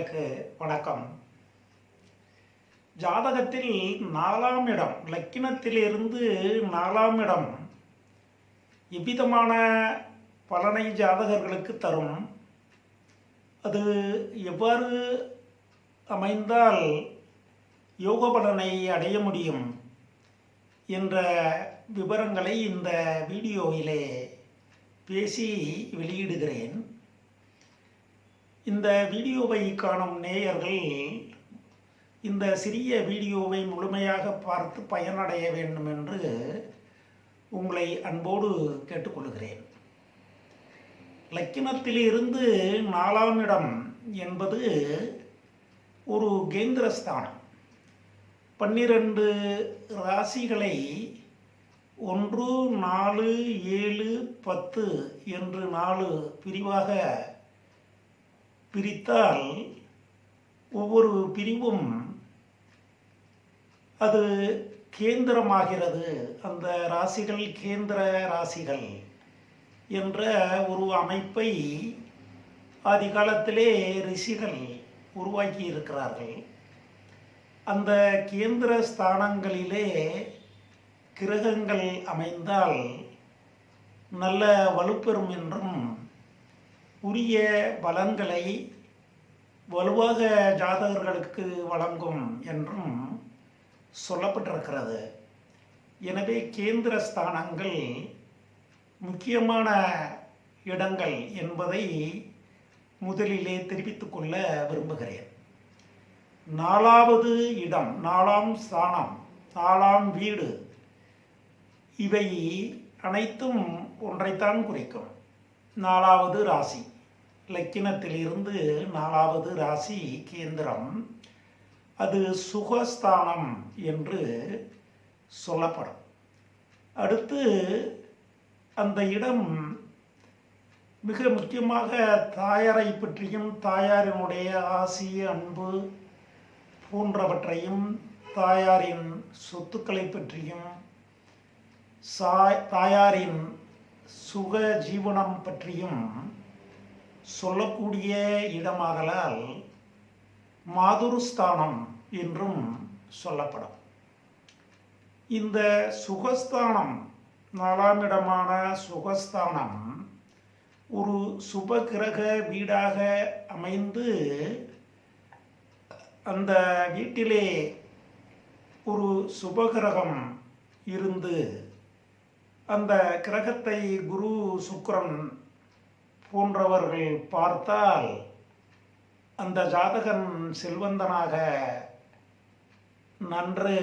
நேயர்களுக்கு வணக்கம். ஜாதகத்தில் நாலாம் இடம் லக்கினத்திலிருந்து நாலாம் இடம் எவ்விதமான பலனை ஜாதகர்களுக்கு தரும். அது எவ்வாறு அமைந்தால் யோக பலனை அடைய முடியும் என்ற விவரங்களை இந்த வீடியோவிலே பேசி வெளியிடுகிறேன். இந்த வீடியோவை காணும் நேயர்கள் இந்த சிறிய வீடியோவை முழுமையாக பார்த்து பயனடைய வேண்டும் என்று உங்களை அன்போடு கேட்டுக்கொள்கிறேன். லக்கினத்திலிருந்து நாலாம் இடம் என்பது ஒரு கேந்திரஸ்தானம். பன்னிரண்டு ராசிகளை ஒன்று நாலு ஏழு பத்து என்று நாலு பிரிவாக பிரித்தால் ஒவ்வொரு பிரிவும் அது கேந்திரமாகிறது. அந்த ராசிகள் கேந்திர ராசிகள் என்ற ஒரு அமைப்பை ஆதி காலத்திலே ரிஷிகள் உருவாக்கி இருக்கிறார்கள். அந்த கேந்திர ஸ்தானங்களிலே கிரகங்கள் அமைந்தால் நல்ல வலுப்பெறும் என்றும் உரிய பலன்களை வலுவாக ஜாதகர்களுக்கு வழங்கும் என்றும் சொல்லப்பட்டிருக்கிறது. எனவே கேந்திர ஸ்தானங்கள் முக்கியமான இடங்கள் என்பதை முதலிலே தெரிவித்துக் கொள்ள விரும்புகிறேன். நாலாவது இடம் நாலாம் ஸ்தானம் நாலாம் வீடு இவை அனைத்தும் ஒன்றைத்தான் குறிக்கும். நாலாவது ராசி. லக்கினத்திலிருந்து நாலாவது ராசி கேந்திரம். அது சுகஸ்தானம் என்று சொல்லப்படும். அடுத்து அந்த இடம் மிக முக்கியமாக தாயாரை பற்றியும் தாயாரினுடைய ஆசி அன்பு போன்றவற்றையும் தாயாரின் சொத்துக்களை பற்றியும் சாய் தாயாரின் சுக ஜீவனம் பற்றியும் சொல்லக்கூடிய இடமாகலால் மாதுருஸ்தானம் என்றும் சொல்லப்படும். இந்த சுகஸ்தானம் நாலாம் இடமான சுகஸ்தானம் ஒரு சுபகிரக வீடாக அமைந்து அந்த வீட்டிலே ஒரு சுபகிரகம் இருந்து அந்த கிரகத்தை குரு சுக்கரன் போன்றவர்கள் பார்த்தால் அந்த ஜாதகன் செல்வந்தனாக நன்று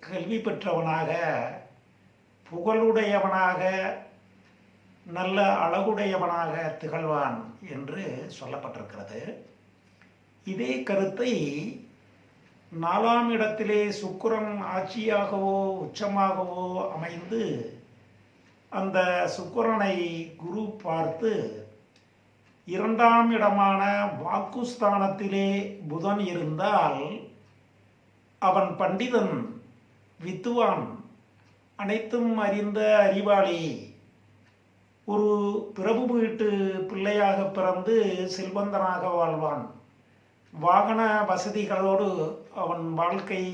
கல்வி பெற்றவனாக புகழுடையவனாக நல்ல அழகுடையவனாக திகழ்வான் என்று சொல்லப்பட்டிருக்கிறது. இதே கருத்தை நாலாம் இடத்திலே சுக்கரன் ஆட்சியாகவோ உச்சமாகவோ அமைந்து அந்த சுக்கரனை குரு பார்த்து இரண்டாம் இடமான வாக்குஸ்தானத்திலே புதன் இருந்தால் அவன் பண்டிதன் வித்துவான் அனைத்தும் அறிந்த அறிவாளி. ஒரு பிரபு வீட்டு பிள்ளையாக பிறந்து செல்வந்தனாக வாழ்வான். வாகன வசதிகளோடு அவன் வாழ்க்கை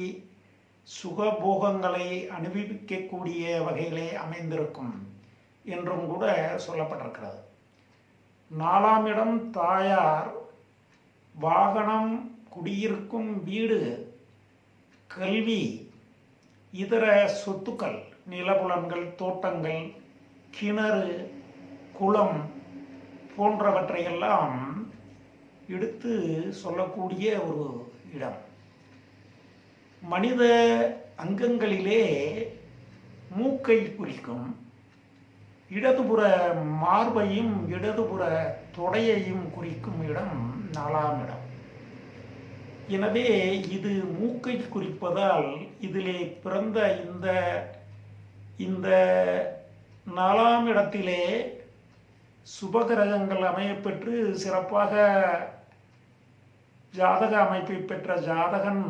சுகபோகங்களை அனுபவிக்கக்கூடிய வகையிலே அமைந்திருக்கும் என்றும் கூட சொல்லப்பட்டிருக்கிறது. நாலாம் இடம் தாயார். வாகனம் குடியிருக்கும் வீடு கல்வி இதர சொத்துக்கள் நிலபுலன்கள் தோட்டங்கள் கிணறு குளம் போன்றவற்றையெல்லாம் எடுத்து சொல்லக்கூடிய ஒரு இடம். மனித அங்கங்களிலே மூக்கை குறிக்கும். இடதுபுற மார்பையும் இடதுபுற தொடையையும் குறிக்கும் இடம் நாலாம் இடம். எனவே இது மூக்கை குறிப்பதால் இதிலே பிறந்த இந்த இந்த நாலாம் இடத்திலே சுபகிரகங்கள் அமையப்பெற்று சிறப்பாக ஜாதக அமைப்பை பெற்ற ஜாதகன்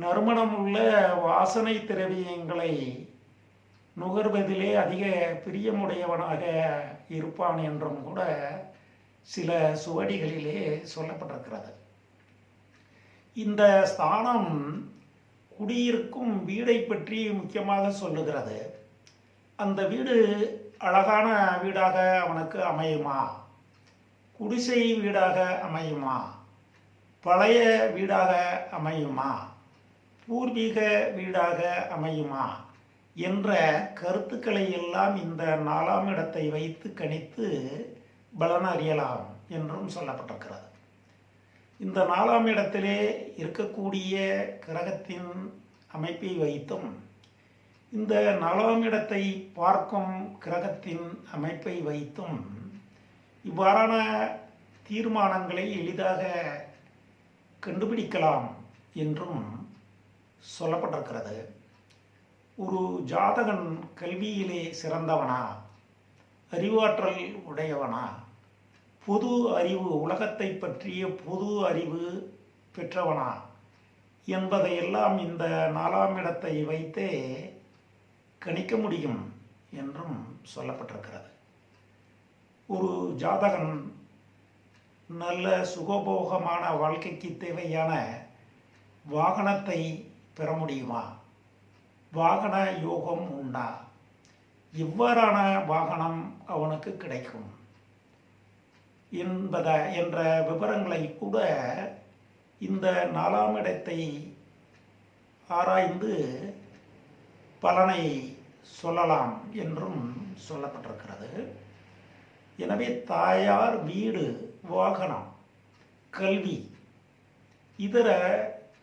நறுமணமுள்ள வாசனை திரவியங்களை நுகர்வதிலே அதிக பிரியமுடையவனாக இருப்பான் என்றும் கூட சில சுவடிகளிலே சொல்லப்பட்டிருக்கிறது. இந்த ஸ்தானம் குடியிருக்கும் வீடை பற்றி முக்கியமாக சொல்லுகிறது. அந்த வீடு அழகான வீடாக அவனுக்கு அமையுமா? குடிசை வீடாக அமையுமா? பழைய வீடாக அமையுமா? பூர்வீக வீடாக அமையுமா என்ற கருத்துக்களை எல்லாம் இந்த நாலாம் இடத்தை வைத்து கணித்து பலன் அறியலாம் என்றும் சொல்லப்பட்டிருக்கிறது. இந்த நாலாம் இடத்திலே இருக்கக்கூடிய கிரகத்தின் அமைப்பை வைத்தும் இந்த நாலாம் இடத்தை பார்க்கும் கிரகத்தின் அமைப்பை வைத்தும் இவ்வாறான தீர்மானங்களை எளிதாக கண்டுபிடிக்கலாம் என்றும் சொல்லப்பட்டிருக்கிறது. ஒரு ஜாதகன் கல்வியிலே சிறந்தவனா? அறிவாற்றல் உடையவனா? பொது அறிவு உலகத்தை பற்றிய பொது அறிவு பெற்றவனா? என்பதையெல்லாம் இந்த நாலாம் இடத்தை வைத்தே கணிக்க முடியும் என்றும் சொல்லப்பட்டிருக்கிறது. ஒரு ஜாதகன் நல்ல சுகபோகமான வாழ்க்கைக்கு தேவையான வாகனத்தை பெற முடியுமா? வாகன யோகம் உண்டா? எவ்வாறான வாகனம் அவனுக்கு கிடைக்கும்? என்பத என்ற விவரங்களை கூட இந்த நாலாம் இடத்தை ஆராய்ந்து பலனை சொல்லலாம் என்றும் சொல்லப்பட்டிருக்கிறது. எனவே தாயார் வீடு வாகனம் கல்வி இதர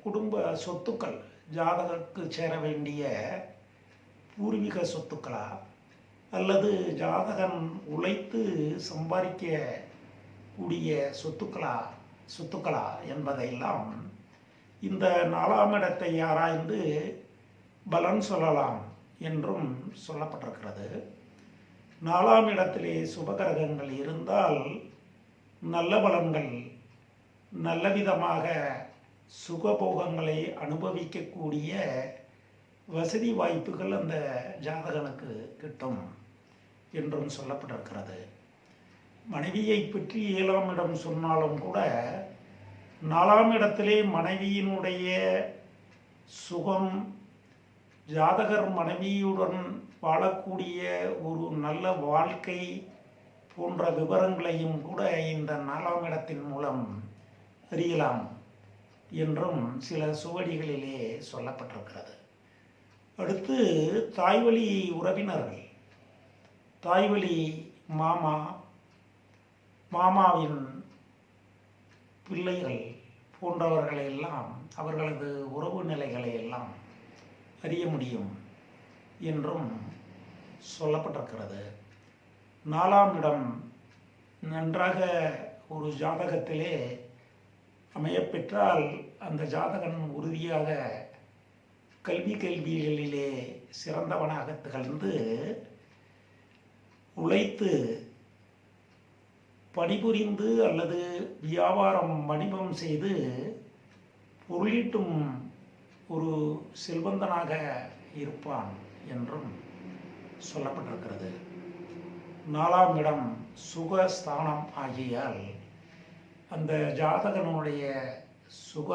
குடும்ப சொத்துக்கள் ஜாதகருக்கு சேர வேண்டிய பூர்வீக சொத்துக்களா? அல்லது ஜாதகன் உழைத்து சம்பாதிக்க கூடிய சொத்துக்களா? சொத்துக்களா என்பதையெல்லாம் இந்த நாலாம் இடத்தை ஆராய்ந்து பலன் சொல்லலாம் என்றும் சொல்லப்பட்டிருக்கிறது. நாலாம் இடத்திலே சுபகிரகங்கள் இருந்தால் நல்ல பலன்கள் நல்ல விதமாக சுகபோகங்களை அனுபவிக்கக்கூடிய வசதி வாய்ப்புகள் அந்த ஜாதகனுக்கு கிட்டும் என்றும் சொல்லப்பட்டிருக்கிறது. மனைவியை பற்றி ஏழாம் இடம் சொன்னாலும் கூட நாலாம் இடத்திலே மனைவியினுடைய சுகம் ஜாதகர் மனைவியுடன் வாழக்கூடிய ஒரு நல்ல வாழ்க்கை போன்ற விவரங்களையும் கூட இந்த நாலாம் இடத்தின் மூலம் அறியலாம். என்றும் சில சுவடிகளிலே சொல்லப்பட்டிருக்கிறது. அடுத்து தாய்வழி உறவினர்கள். தாய்வழி மாமா மாமாவின் பிள்ளைகள் போன்றவர்களை எல்லாம் அவர்களது உறவு நிலைகளை எல்லாம் அறிய முடியும் என்றும் சொல்லப்பட்டிருக்கிறது. நாலாம் இடம் நன்றாக ஒரு ஜாதகத்திலே அமையப்பெற்றால் அந்த ஜாதகன் உறுதியாக கல்வி கல்விகளிலே சிறந்தவனாக திகழ்ந்து உழைத்து பணிபுரிந்து அல்லது வியாபாரம் வணிபம் செய்து பொருளீட்டும் ஒரு செல்வந்தனாக இருப்பான் என்றும் சொல்லப்பட்டிருக்கிறது. நாலாம் இடம் சுகஸ்தானம் ஆகியால் அந்த ஜாதகனுடைய சுக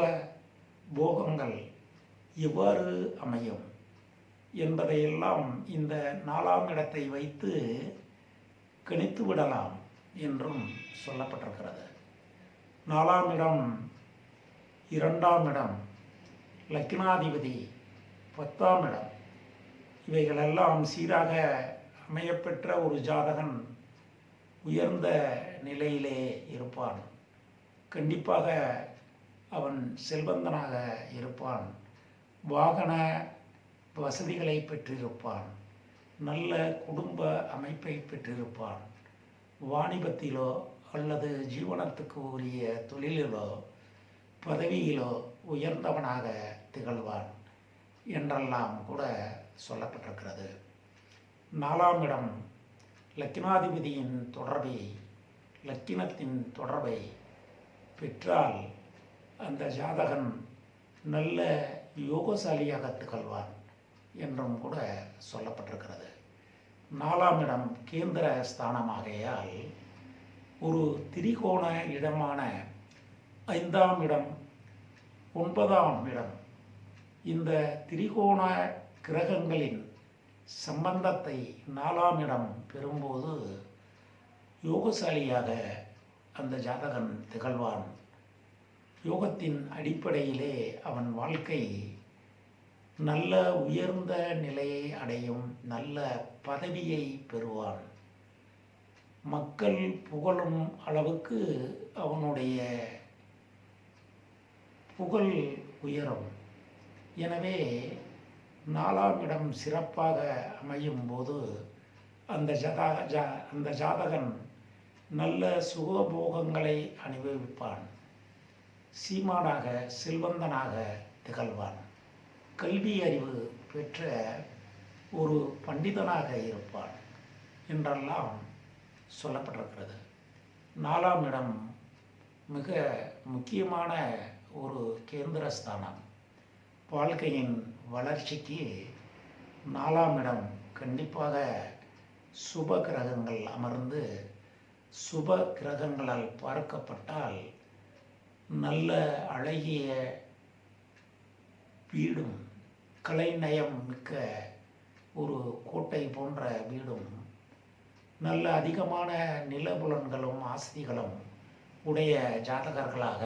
போகங்கள் எவ்வாறு அமையும் என்பதையெல்லாம் இந்த நாலாம் இடத்தை வைத்து கணித்து விடலாம் என்றும் சொல்லப்பட்டிருக்கிறது. நாலாம் இடம் இரண்டாம் இடம் லக்னாதிபதி பத்தாம் இடம். இவைகளெல்லாம் சீராக அமையப்பெற்ற ஒரு ஜாதகன் உயர்ந்த நிலையிலே இருப்பான். கண்டிப்பாக அவன் செல்வந்தனாக இருப்பான். வாகன வசதிகளை பெற்றிருப்பான். நல்ல குடும்ப அமைப்பை பெற்றிருப்பான். வாணிபத்திலோ அல்லது ஜீவனத்துக்கு உரிய தொழிலிலோ பதவியிலோ உயர்ந்தவனாக திகழ்வான் என்றெல்லாம் கூட சொல்லப்பட்டிருக்கிறது. நாலாம் இடம் லக்கினாதிபதியின் தொடர்பை லக்கினத்தின் தொடர்பை பெற்றால் அந்த ஜாதகன் நல்ல யோகசாலியாக திகழ்வான் என்றும் கூட சொல்லப்பட்டிருக்கிறது. நாலாம் இடம் கேந்திர ஸ்தானமாகையால் ஒரு திரிகோண இடமான ஐந்தாம் இடம் ஒன்பதாம் இடம் இந்த திரிகோண கிரகங்களின் சம்பந்தத்தை நாலாம் இடம் பெறும்போது யோகசாலியாக அந்த ஜாதகன் திகழ்வான். யோகத்தின் அடிப்படையிலே அவன் வாழ்க்கை நல்ல உயர்ந்த நிலையை அடையும் நல்ல பதவியை பெறுவான். மக்கள் புகழும் அளவுக்கு அவனுடைய புகழ் உயரும். எனவே நாலாம் இடம் சிறப்பாக அமையும் போது அந்த ஜதா ஜா அந்த ஜாதகன் நல்ல சுகபோகங்களை அனுபவிப்பான். சீமானாக செல்வந்தனாக திகழ்வான். கல்வி அறிவு பெற்ற ஒரு பண்டிதனாக இருப்பான் என்றெல்லாம் சொல்லப்பட்டிருக்கிறது. நாலாம் இடம் மிக முக்கியமான ஒரு கேந்திரஸ்தானம். வாழ்க்கையின் வளர்ச்சிக்கு நாலாம் இடம் கண்டிப்பாக சுப கிரகங்கள் அமர்ந்து சுப கிரகங்களால் பார்க்கப்பட்டால் நல்ல அழகிய வீடும் கலைநயம் மிக்க ஒரு கோட்டை போன்ற வீடும் நல்ல அதிகமான நிலபுலன்களும் ஆஸ்திகளும் உடைய ஜாதகர்களாக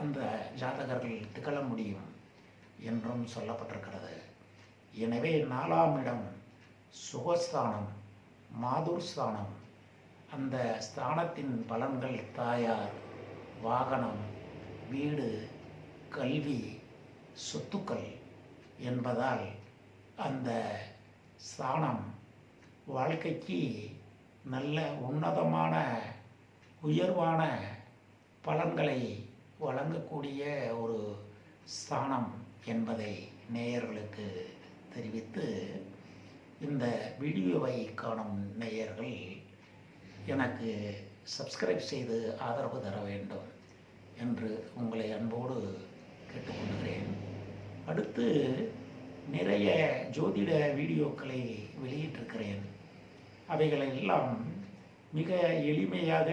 அந்த ஜாதகர்கள் திகழ முடியும் என்றும் சொல்லப்பட்டிருக்கிறது. எனவே நாலாம் இடம் சுகஸ்தானம் மாதுர் ஸ்தானம். அந்த ஸ்தானத்தின் பலன்கள் தாயார் வாகனம் வீடு கல்வி சொத்துக்கள் என்பதால் அந்த ஸ்தானம் வாழ்க்கைக்கு நல்ல உன்னதமான உயர்வான பலன்களை வழங்கக்கூடிய ஒரு ஸ்தானம் என்பதை நேயர்களுக்கு தெரிவித்து இந்த வீடியோவை காணும் நேயர்கள் எனக்கு சப்ஸ்கிரைப் செய்து ஆதரவு தர வேண்டும் என்று உங்களை அன்போடு கேட்டுக்கொள்கிறேன். அடுத்து நிறைய ஜோதிட வீடியோக்களை வெளியிட்டிருக்கிறேன். அவைகளெல்லாம் மிக எளிமையாக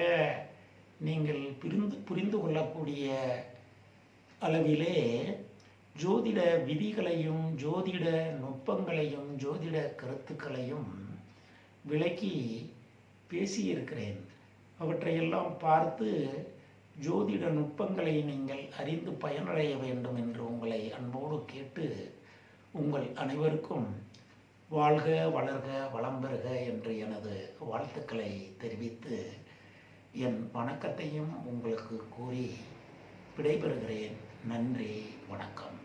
நீங்கள் புரிந்து புரிந்து கொள்ளக்கூடிய அளவிலே ஜோதிட விதிகளையும் ஜோதிட நுட்பங்களையும் ஜோதிட கருத்துக்களையும் விளக்கி பேசியிருக்கிறேன். அவற்றையெல்லாம் பார்த்து ஜோதிட நுட்பங்களை நீங்கள் அறிந்து பயனடைய வேண்டும் என்று உங்களை அன்போடு கேட்டு உங்கள் அனைவருக்கும் வாழ்க வளர்க வளம் பெறுக என்று எனது வாழ்த்துக்களை தெரிவித்து என் வணக்கத்தையும் உங்களுக்கு கூறி விடைபெறுகிறேன். நன்றி வணக்கம்.